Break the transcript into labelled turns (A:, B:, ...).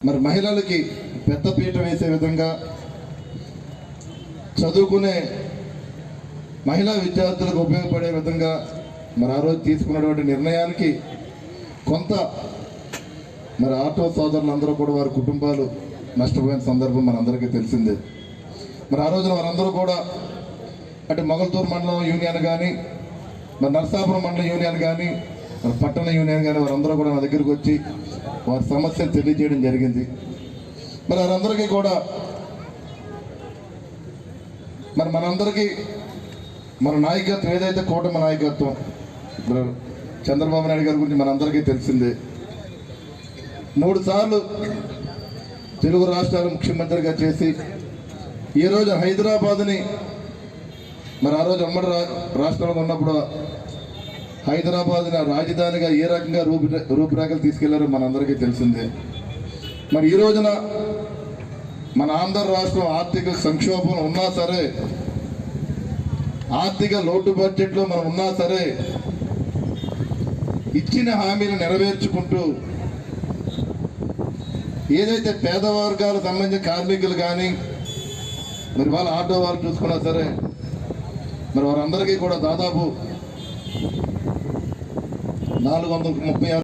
A: మరి మహిళలకి పెద్ద పీట వేసే విధంగా చదువుకునే మహిళా విద్యార్థులకు ఉపయోగపడే విధంగా మరి ఆ రోజు తీసుకున్నటువంటి నిర్ణయానికి కొంత మరి ఆటో సోదరులందరూ కూడా వారి కుటుంబాలు నష్టపోయిన సందర్భం మనందరికీ తెలిసిందే. మరి ఆ రోజున వారందరూ కూడా అంటే మొగల్తూరు మండలం యూనియన్ కానీ మరి నరసాపురం మండలం యూనియన్ కానీ మరి పట్టణ యూనియన్ కానీ వారందరూ కూడా నా దగ్గరికి వచ్చి వారి సమస్యను తెలియజేయడం జరిగింది. మరి వారందరికీ కూడా మరి మనందరికీ మన నాయకత్వం ఏదైతే కూటమి నాయకత్వం మరి చంద్రబాబు నాయుడు గారి గురించి మనందరికీ తెలిసిందే. మూడు సార్లు తెలుగు రాష్ట్రాల ముఖ్యమంత్రిగా చేసి ఈరోజు హైదరాబాద్ని మరి ఆ రోజు ఉమ్మడి రా రాష్ట్రంలో ఉన్నప్పుడు హైదరాబాద్ని రాజధానిగా ఏ రకంగా రూపు రూపురేఖలు తీసుకెళ్ళారో మనందరికీ తెలిసిందే. మరి ఈ రోజున మన ఆంధ్ర రాష్ట్రం ఆర్థిక సంక్షోభం ఉన్నా సరే ఆర్థిక లోటు బడ్జెట్లో మనం ఉన్నా సరే ఇచ్చిన హామీలు నెరవేర్చుకుంటూ ఏదైతే పేద వర్గాలకు సంబంధించిన కార్మికులు కానీ మరి వాళ్ళ ఆటో వాళ్ళు చూసుకున్నా సరే మరి వారందరికీ కూడా దాదాపు నాలుగు వందల ముప్పై ఆరు